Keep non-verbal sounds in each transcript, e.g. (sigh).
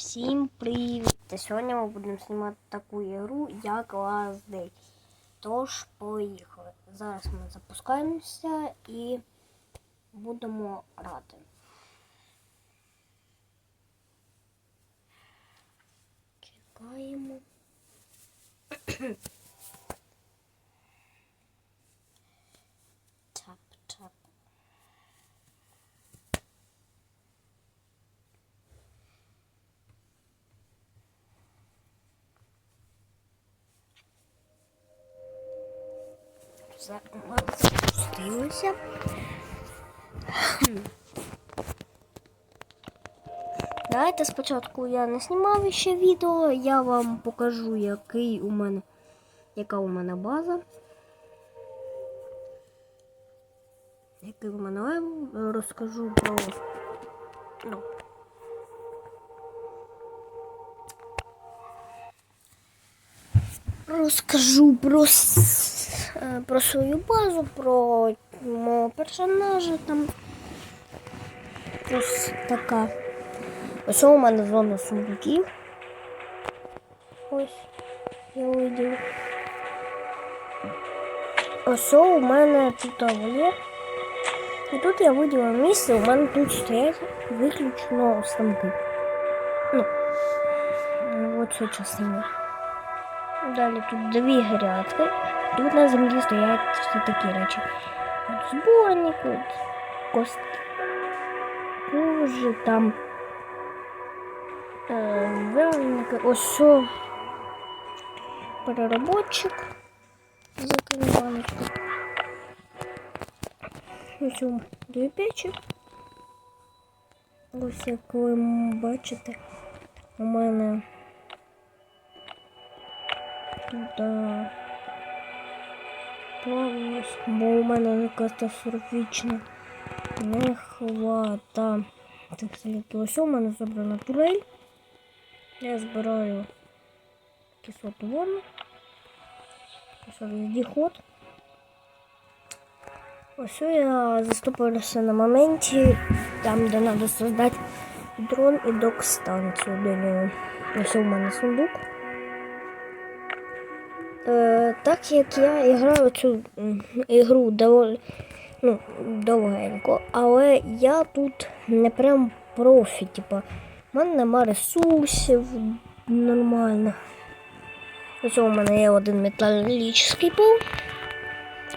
Всім привіт! Та Сьогодні ми будемо знімати таку ігру, як Last Day. Тож, поїхали. Зараз ми запускаємося і будемо грати. Чекаємо. Тап, тап. Запустилися. Давайте спочатку я не знімав ще відео, я вам покажу, який у мене, яка у мене база. Який у мене розкажу про. Ну. Розкажу про, про свою базу, про мого персонажа там. Ось така. Ось у мене зона сундуків. Ось я видів. Ось у мене тут вольєр. І тут я виділа місце, у мене тут стоять виключно станки. Ну, ну, от цю частину. Далі тут дві грядки. Тут на землі стоять всі такі речі. От зборник, от кост. Кожи там. Е, виробники. Ось що. Переработчик. Закрив баночку. Ось у дві печі. Ось як ви бачите, у мене Да. Плавность, бо у мене катастрофічно не хвата. Так сказати, ось у мене забрана турель. Я збираю кислоту воду. Діход. Ось я застопилася на моменті, там, де треба создати дрон і док-станцію до нього. Ось у мене сундук. Е, так як я граю цю ігру доволі ну, довгенько, але я тут не прям профі. Типа, в мене нема ресурсів нормально. Ось у мене є один металічний пол.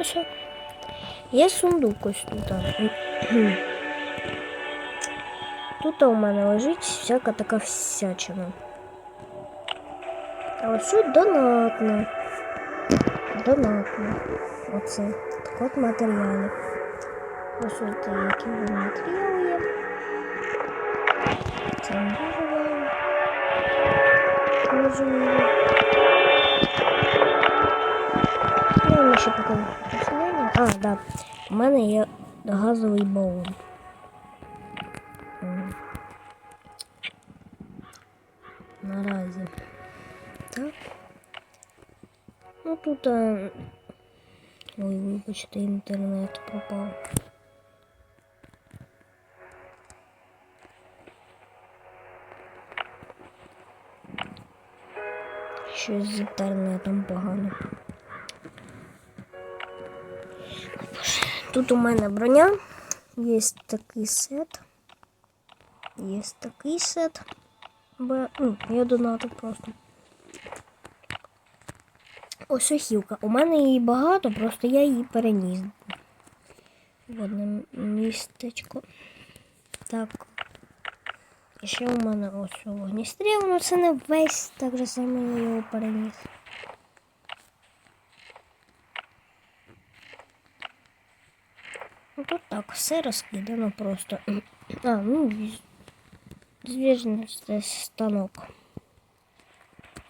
Ось. Є сундук ось тут. (clears throat) Тут у мене лежить всяка така всячина. А ось тут донатне. Донатне. Оце. Так от матеріали. Ось от які матеріали є. Це дуже Я вам ще покажу. А, да. У мене є газовий балон. Наразі. Так. Ну тут. А... Ой, вибачте, інтернет пропав. Щось з інтернетом погано. Тут у мене броня. Є такий сет. Є такий сет. Б... Ну, я донатив просто. Ось охівка. У мене її багато, просто я її переніс. В одне містечко. Так. І ще у мене ось вогністріл, ну це не весь так же само я його переніс. Ну тут так, все розкидано просто. (clears throat) А, ну, звіжний станок.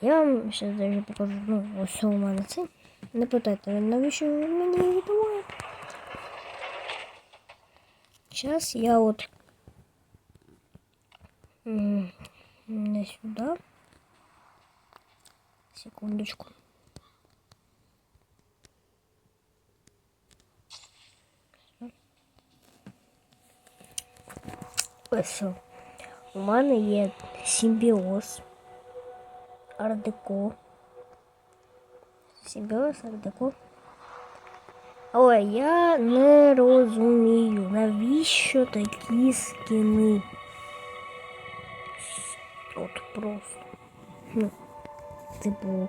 Я вам зараз даже покажу. Ну, ось у мене це. Не питайте, навіщо ви мені відомаєте? Зараз я от м, не сюди. Секундочку. Ось. У мене є симбіоз, Ардеко. Симбіоз, ардеко. Але я не розумію, навіщо такі скини. От просто. Ну, типу,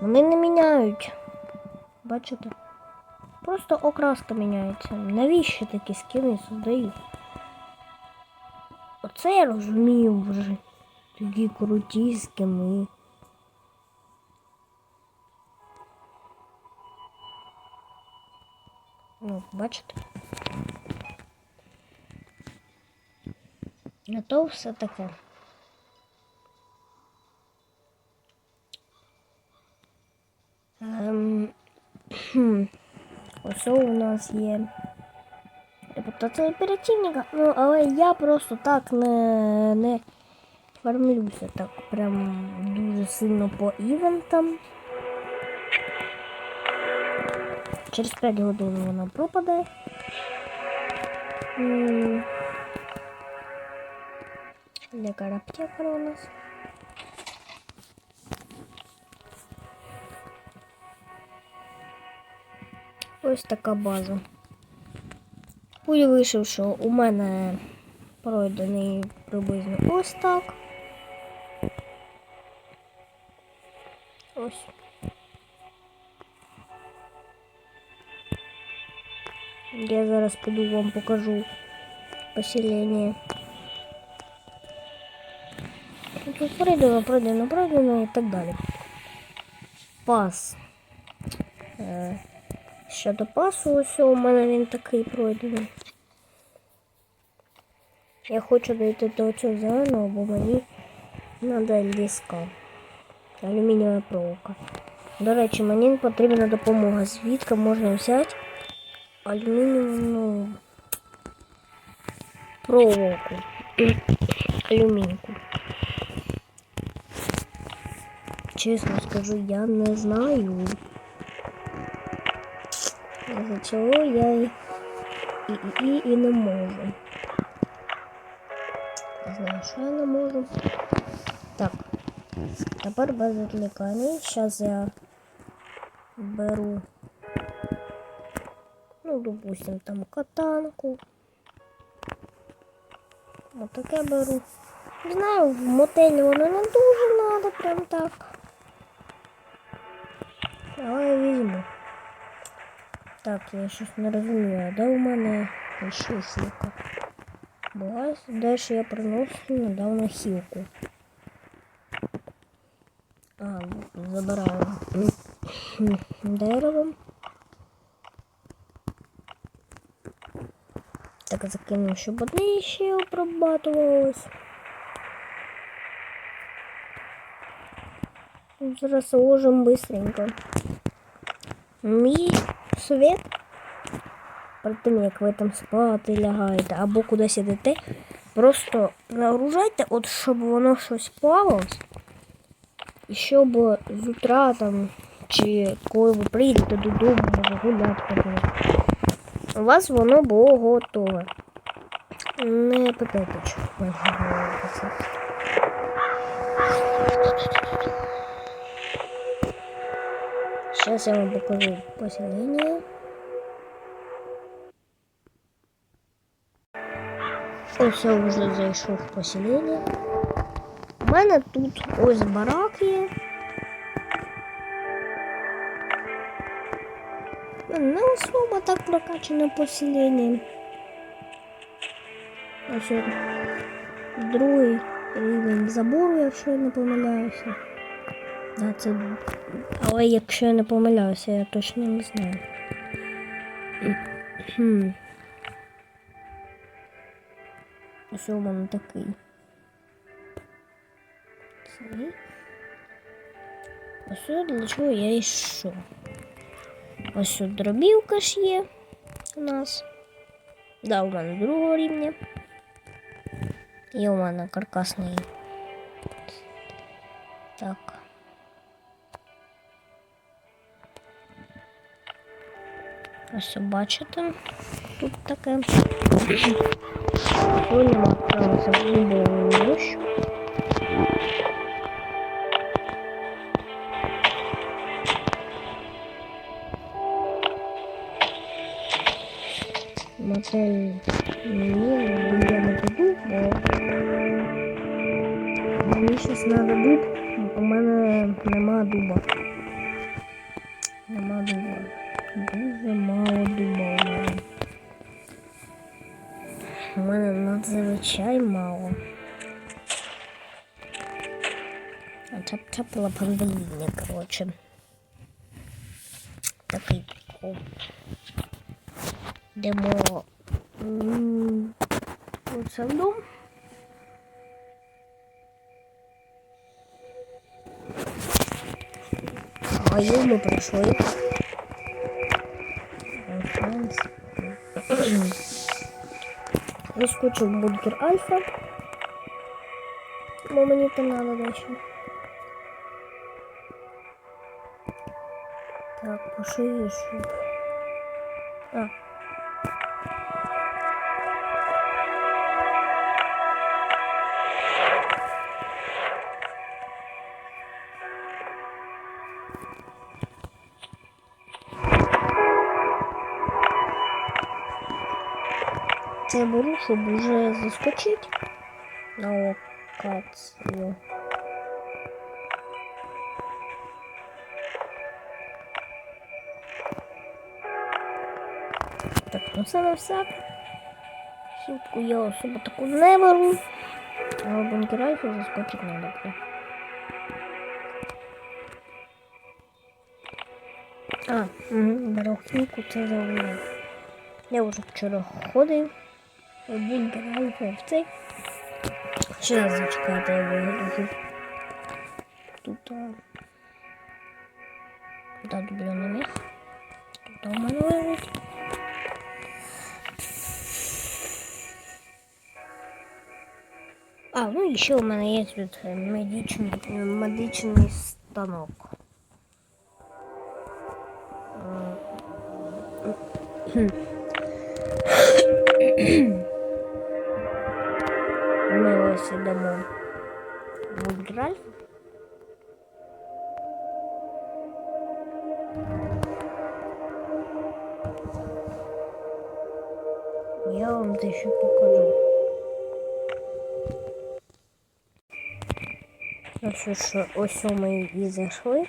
вони не міняють. Бачите? Просто окраска міняється. Навіщо такі скини создають? Оце я розумію вже. Такі круті скини. Ну, бачите? А то все таке. Ем. Ось у нас є репутація оперативника, ну, але я просто так не, не фармлюся так прям дуже сильно по івентам. Через 5 годин вона пропаде. М, Лікар аптекар у нас. Ось така база. Пуля вийшов, що у мене пройдений приблизно ось так. Ось. Я зараз піду вам покажу поселення. Тут пройдено, пройдено, пройдено і так далі. Пас. Е, Щодо пасу, ось у мене він такий пройдений. Я хочу дойти до цього зеленого, бо мені треба ліска. Алюмінієва проволока. До речі, мені потрібна допомога. Звідки можна взяти алюмінієву проволоку. Алюмінку. Чесно скажу, я не знаю. За чого я і, і, і, і не можу. Не знаю, що я не можу. Так. Тепер без відвлікання. Зараз я беру, ну, допустим, там катанку. Вот таке беру. Не знаю, в мотелі воно не дуже надо, прям так. Але я візьму. Так, я щось не розумію, де у мене хілка? Була далі я приносив недавно хілку. А, забираю дерево. Так, закину, щоб одне ще обрабатувалось. Зараз ложимо быстренько. Мій совет перед тим, як ви там спати лягаєте або кудись ідете, просто нагружайте, от щоб воно щось плавалось. І щоб з утра там, чи коли ви прийдете додому, може гуляти у вас воно було готове. Не питайте, було. Сейчас я вам покажу поселение. Ось я вже зайшов в поселення. У мене тут ось барак є. Ну, особо так прокачане поселення. Ось другий рівень забору, якщо я не помиляюся. Да, це... Але якщо я не помиляюся, я точно не знаю. Ось у мене такий. Ось для чого я йшов. Ось тут дробілка ж є у нас. Да, у мене другого рівня. І у мене каркасний. Так. Ось бачите, тут таке. Сьогодні ми відправилися в цей мені я не піду, бо мені дуб, у меня нема дуба. Нема дуба. Дуже мало дуба у мене. У мене надзвичай мало. А тап лапандаління, коротше. Такий коп. Демо м, оце в дом. А йому прийшли. Розкочив бункер Альфа. Бо мені там надо дальше. Так, пошли еще. А. я беру, щоб уже заскочити на локацію. Так, ну це на всяк. Сітку я особо таку не беру. Але бункер Альфа заскочити не буде. А, угу, беру хімку, це. Я вже вчора ходив. Бункер Альфа в цей. Ще раз зачекайте, я вигляду. Тут. а, Куди дублю не міг. Тут у мене лежить. А, ну і ще у мене є тут е, медичний, е, медичний станок. Е, (clears throat) (clears throat) (clears throat) Ми ось ідемо в Граль. Я вам дещо покажу. Ось що ось ми і зайшли.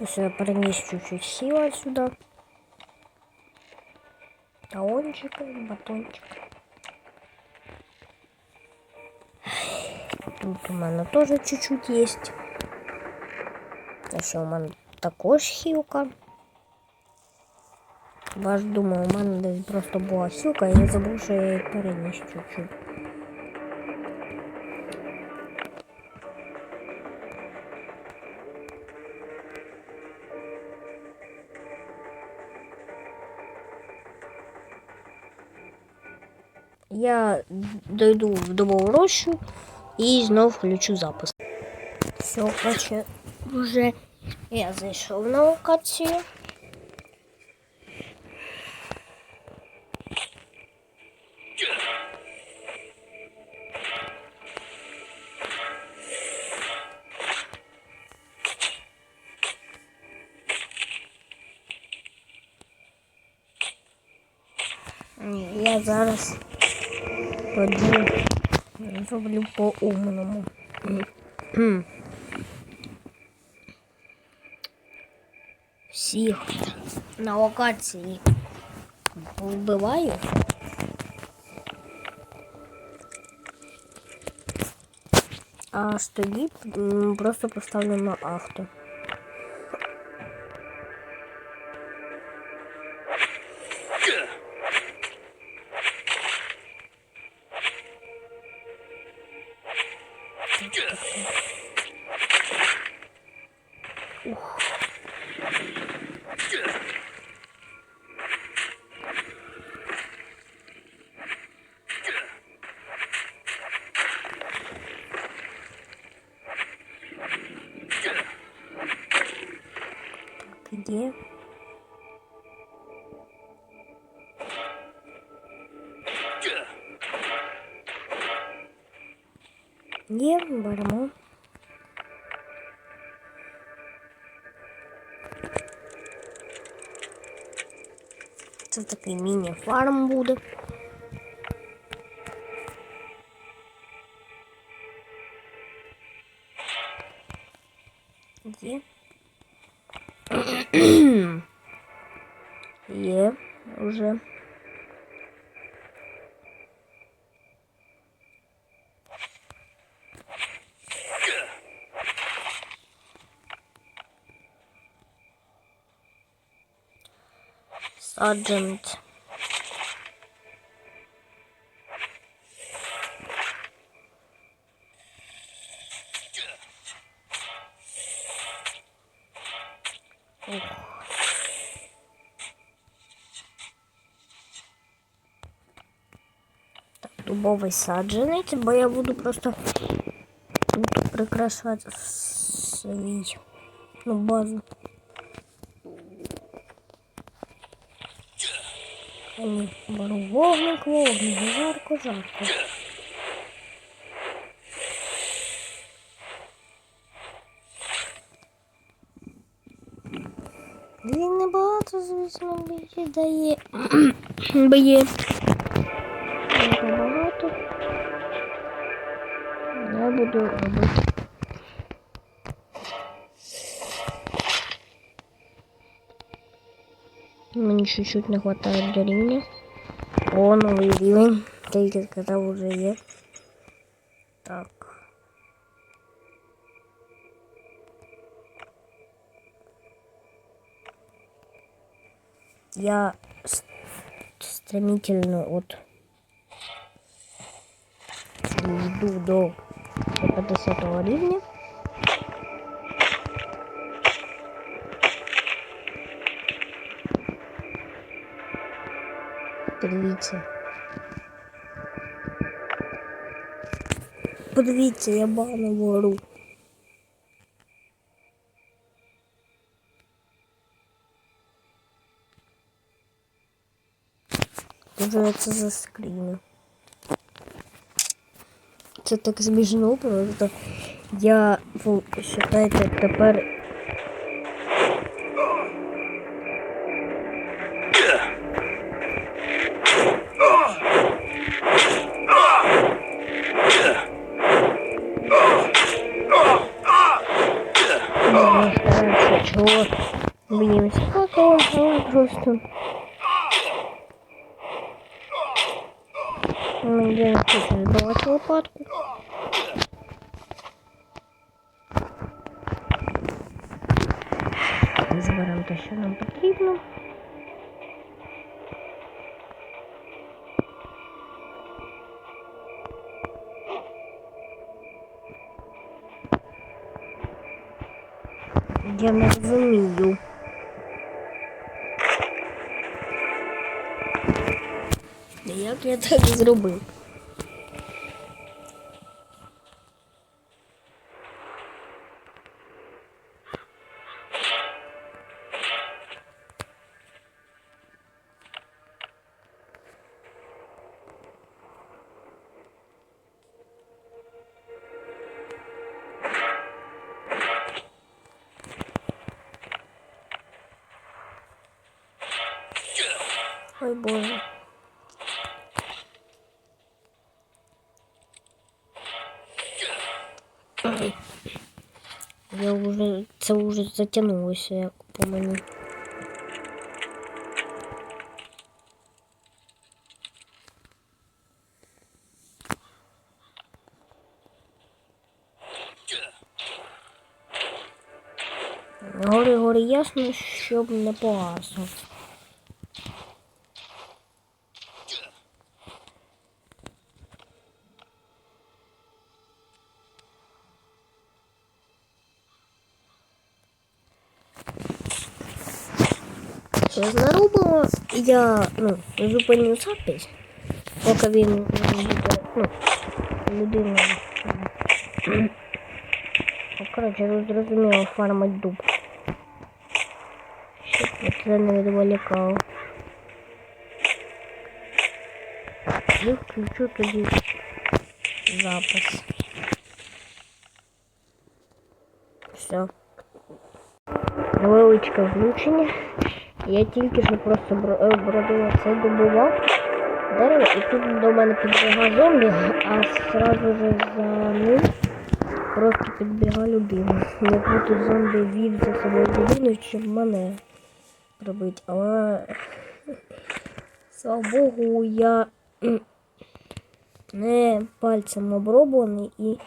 Ось я переніс чуть-чуть сила сюди. Талончик, батончик. Тут у мене теж чуть-чуть є. Ось у мене також хілка. Ваш думаю, у мене десь просто була хілка, і я забув, що я її переніс чуть-чуть. Я дойду в дубову рощу і знов включу запис. Все, короче, вже я зайшов на локацію. Я зараз тоді зроблю по-умному. Всіх на локації вбиваю. А аж тоді м, просто поставлю на авто. Где? Є, беремо. Це такий міні-фарм буде. Так, дубовий саджанець, бо я буду просто тут прикрашати свій ну, базу. Беру вогник, вогник, жарко, жарко. Він небагато, звісно, більше дає. (clears throat) Б'є. Небагато. Я буду робити. Чуть-чуть не хватає до рівня. О, новий рівень. Тільки сказав, уже є. Так. Я с- стремительно вот иду до 50 рівня. Подивіться. Подивіться, я багато вору. Дуже це за скріни. Це так смішно просто. Я, ви считайте, тепер Я не розумію. Як я так зробив? Я вже це вже затягнулося як по мені. Гори, гори ясно, щоб не погасло. я ну, зупиню запись, поки він м, буде, ну, людина. м, Ну, коротше, ви зрозуміло, фармить дуб. Щоб це не відволікало. І включу тоді запис. Все. Невеличке включення. Я тільки що просто е, бродила це добував дерево, і тут до мене підбігав зомбі, а сразу же за ним просто підбігав людина. Якби тут зомбі вів за собою людину, щоб мене пробити. Але Слава Богу, я не пальцем оброблений і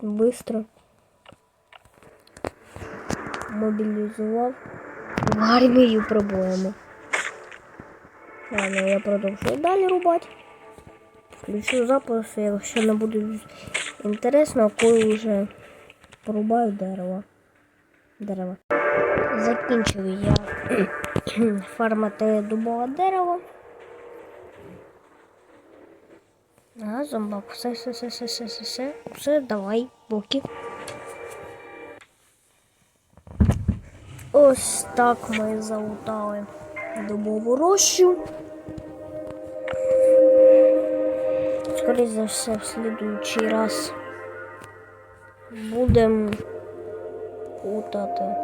быстро мобілізував в армію проблему. Ладно, я продовжую далі рубати. Включу запис, якщо не буде інтересно, коли вже порубаю дерево. Дерево. Закінчив я (clears throat) фармити дубове дерево. Ага, зомбак. Все, все, все, все, все, все. Все, давай, боки. Ось так ми залутали дубову рощу. Скоріше за все, в слідуючий раз будемо лутати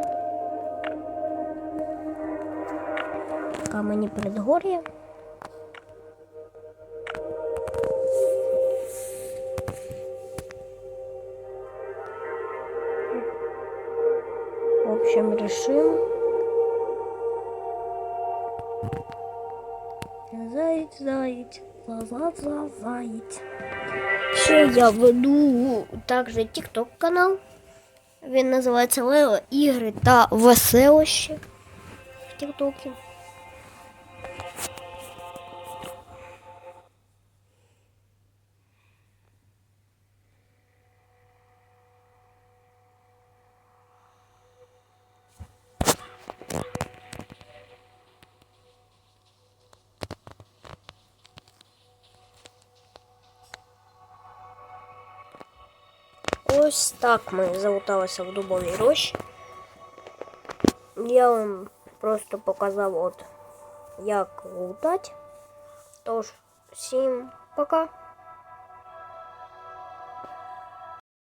камені предгор'я. Заєць, за за заєць. Ще я веду також TikTok канал. Він називається Лео Ігри та Веселощі в Тіктокі. так ми залуталися в дубовій рощі. Я вам просто показав, от як лутати. Тож, всім пока.